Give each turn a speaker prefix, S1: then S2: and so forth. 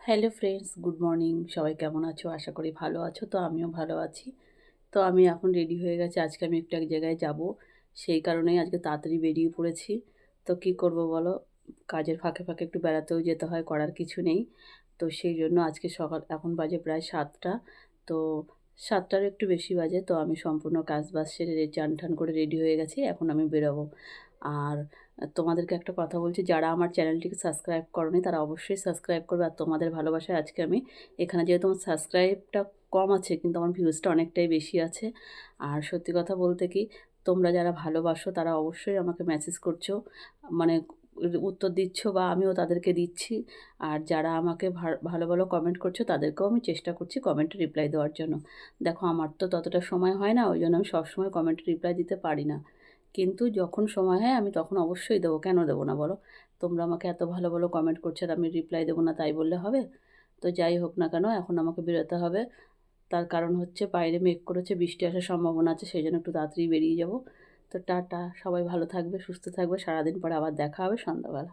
S1: Hello friends good morning সবাই কেমন আছো? আশা করি ভালো আছো, তো আমিও ভালো আছি। তো আমি এখন রেডি হয়ে গেছি, আজকে আমি একটু এক জায়গায় যাব। সেই কারণেই আজকে তাড়াতাড়ি বেরিয়ে পড়েছি। তো কি করব বলো? কাজের ফাঁকে ফাঁকে একটু বেড়াতেও যেতে হয়, করার কিছু নেই। তো সেই জন্য আজকে সকাল, এখন বাজে প্রায় সাতটা। তো সাতটার একটু বেশি বাজে, তো আমি সম্পূর্ণ কাজ বাজ সেরে চান টান করে রেডি হয়ে গেছি, এখন আমি বেরোবো। আর তোমাদেরকে একটা কথা বলছি, যারা আমার চ্যানেলটিকে সাবস্ক্রাইব করনি তারা অবশ্যই সাবস্ক্রাইব করবে। আর তোমাদের ভালোবাসায় আজকে আমি এখানে যেহেতু আমার সাবস্ক্রাইবটা কম আছে, কিন্তু আমার ভিউজটা অনেকটাই বেশি আছে। আর সত্যি কথা বলতে কি, তোমরা যারা ভালোবাসো তারা অবশ্যই আমাকে মেসেজ করছ মানে উত্তর দিচ্ছ বা আমিও তাদেরকে দিচ্ছি। আর যারা আমাকে ভালো ভালো কমেন্ট করছ তাদেরকেও আমি চেষ্টা করছি কমেন্টে রিপ্লাই দেওয়ার জন্য। দেখো আমার তো ততটা সময় হয় না, ওই জন্য আমি সবসময় কমেন্টে রিপ্লাই দিতে পারি না। কিন্তু যখন সময় হয়, আমি তখন অবশ্যই দেবো। কেন দেবো না বলো? তোমরা আমাকে এত ভালো ভালো কমেন্ট করছ আর আমি রিপ্লাই দেবো না, তাই বললে হবে? তো যাই হোক না কেন, এখন আমাকে বেরোতে হবে। তার কারণ হচ্ছে বাইরে মেঘ করেছে, বৃষ্টি আসার সম্ভাবনা আছে, সেই জন্য একটু তাড়াতাড়ি বেরিয়ে যাব। তো টাটা, সবাই ভালো থাকবে, সুস্থ থাকবে, সারাদিন পরে আবার দেখা হবে, সন্ধ্যাবেলা।